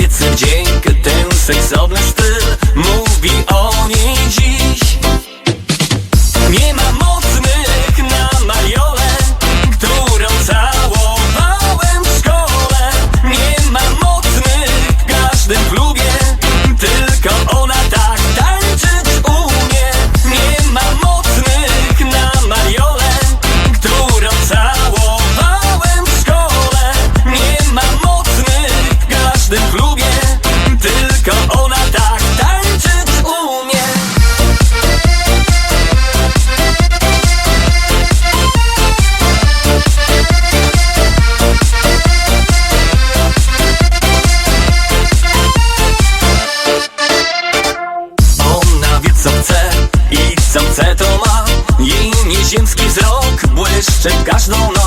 kobiecy dzień, ten seksowny styl Mów West, el no, no.